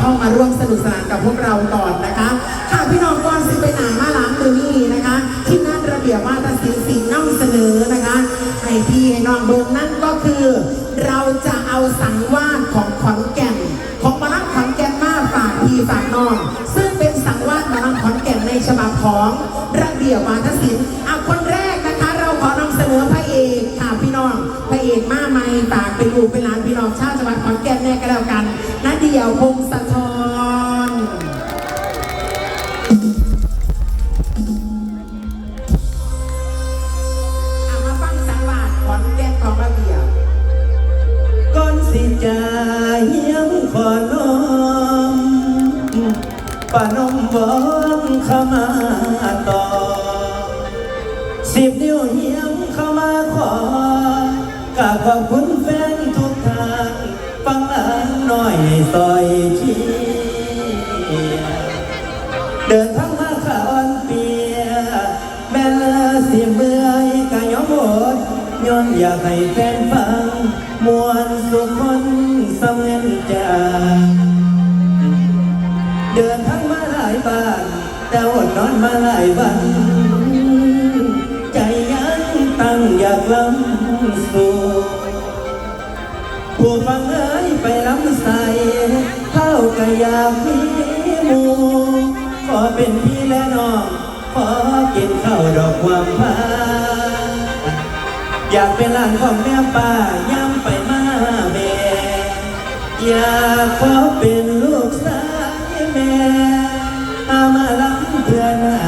เข้ามาร่วมสนุกสนานกับพวกเราก่อนนะคะค่ะพี่น้องก่อนสิไปหนามาล้างมือนี่นะคะ ที่นั่นระเบียบว่าตัดสินสีนำเสนอนะคะให้พี่ให้น้องเบิงนั่นก็คือ เราจะเอาสังวาสของขอนแก่น ของมาลังขอนแก่นมาฝากพี่ฝากน้อง ซึ่งเป็นสังวาสมาลังขอนแก่นในฉบับของระเบียบวาทศิลป์อะคนแรกนะคะ เราขอนำเสนอพระเอกค่ะพี่น้องพระเอกมาไม่ฝากเป็นลูกเป็นหลานพี่น้องชาวจังหวัดขอนแก่นแน่ก็แล้วกันนาเดียวพงศ เอามาฟังสังวาสขอนแก่นของระเบียบก่อนสิจะเฮียงขอน้อมปานมวอนเข้ามาต่อ สิบนิ้วเฮียงเข้ามาขอกราบขอบคุณแฟนทุกทานฟังหลานหน่อยซอยเชี อนอยากให้แฟนฟัง มวนสุขคนสำเงินจาเดินทางมาหลายบ้านแต่อดนอนมาหลายวัน ใจยังตั้งอยากล้ำสู่ผู้ฟังเอ้ยไปล้ำใส่เข้าก็อยากมีหมูขอเป็นพี่และน้อง ขอกินข้าวดอกความพา อยากเป็นหลานของแม่ป้าย้ำไปมาแม่อยากขอเป็นลูกสายแม่อามาลำเพื่อนา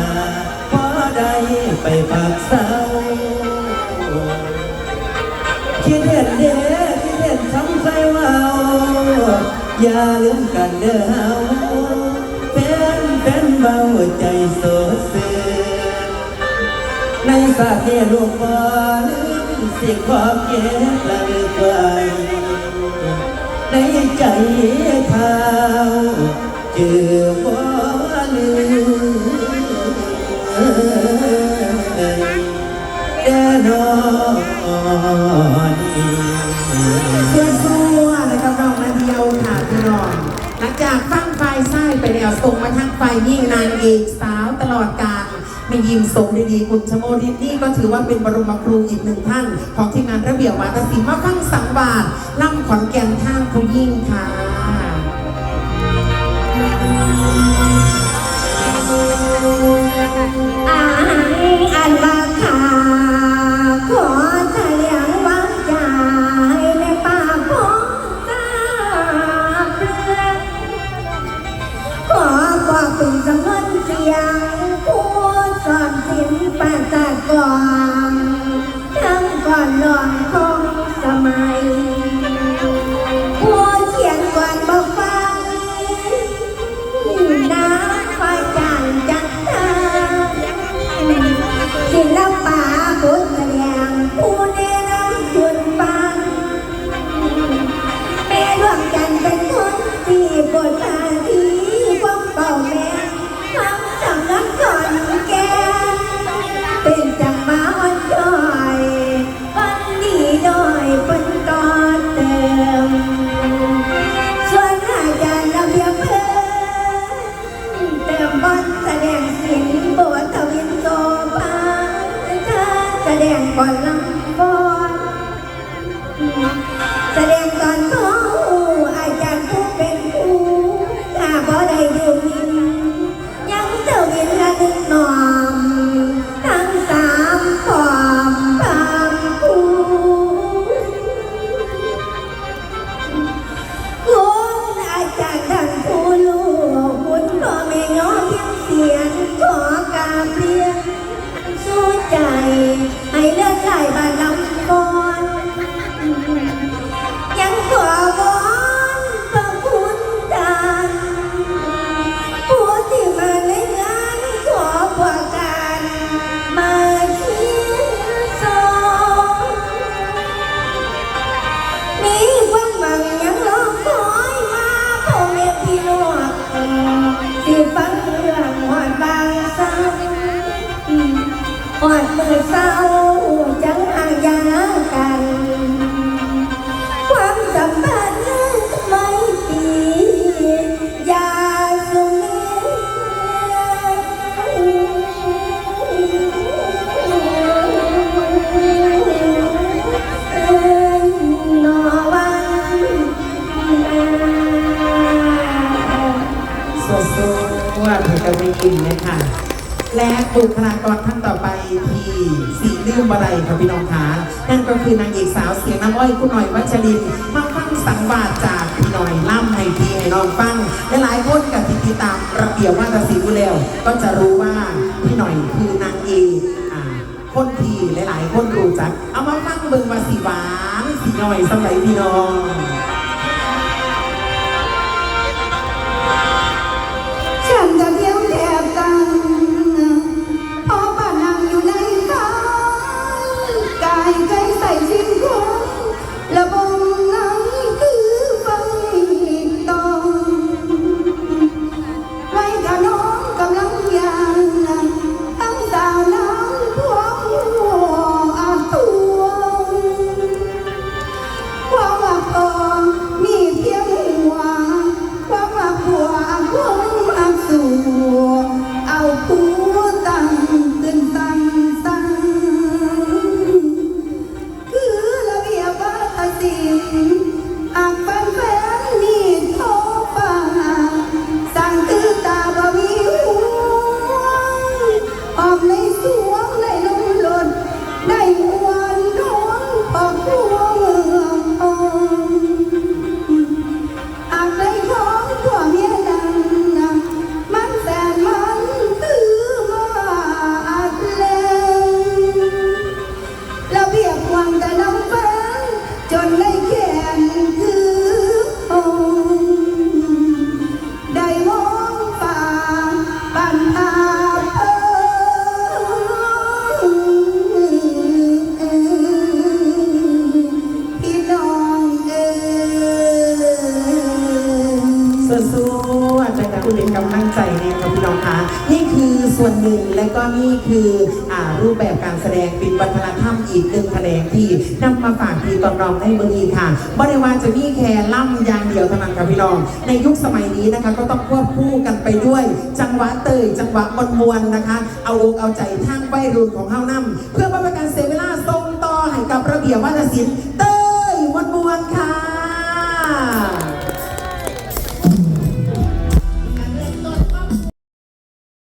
พอได้ไปปักเสาคิดเห็นเด้คิดเห็นทำใจว่าอย่าลืมกันเด้อเฮาเป็นเป็นเบาใจโสดซื่อในศาสตร์นี้ลูกบ่ลืม สิ่งความเก็บระลึกไว้ในใจเท้าเจอบ่ลืมแน่นอนส่วนซัวนะครับน้องนาเดียวค่ะพี่น้องหลังจากฟังไฟไส้ไปแล้วส่งมาทางไฟยิ่งนางเอกสาวตลอดกาล ไม่ยิมส่งดีๆคุณชโมดินนี่ก็ถือว่าเป็นบรมครูอีกหนึ่งท่าน ของทีมงานระเบียบวาทศิลป์มาฟังสังวาสล่ำขอนแก่นทางคุยิ่งค่ะอายอันราคาขอเฉลียงวังใจในป่าพงตาเปลือกขอบอกถึงจำนวนเสียง ปาจากกลองทั้งก่อนหลอ ก่อนลำก่อนแสดงตอนเขาอา เศร้าจังอาญากัน ความสัมพันธ์ไม่ดีอย่าสุนอวันสวัสดีว่าเพชรวีอินนะคะ และบุคลากรท่านต่อไปที่สีลืมบะไรค่ะพี่น้องคะนั่นก็คือนางเอกสาวเสียงน้ำอ้อยคุณหน่อยวัชรินมาฟังสังวาสจากพี่หน่อยล่ำให้พี่ให้น้องฟังและหลายคนกับที่ติดตามระเบียบว่าตศิลป์อยู่แล้ว ก็จะรู้ว่าพี่หน่อยคือนางเอกคนทีหลายๆ คนรู้จัก เอามาฟังเบิ่งว่าสีหวานสีหน่อยสมัยพี่น้อง ส่วนหนึ่งและก็นี่คืออรูปแบบการแสดงเป็นวัฒนธรรมอีกหนึ่งแขนงที่นำมาฝากพี่ตอนน้องในเมืองนี้ค่ะบ่ได้ว่าจะมีแค่ล่ำยางเดียวเท่านั้นครับพี่น้อง ในยุคสมัยนี้นะคะ ก็ต้องควบคู่กันไปด้วย จังหวะเตยจังหวะมวลมวลนะคะ เอาอกเอาใจทางวัยรุ่นของเฮานำเพื่อว่าเป็นการเสียเวลาส่งต่อให้กับระเบียบวัฒนศิลป์เต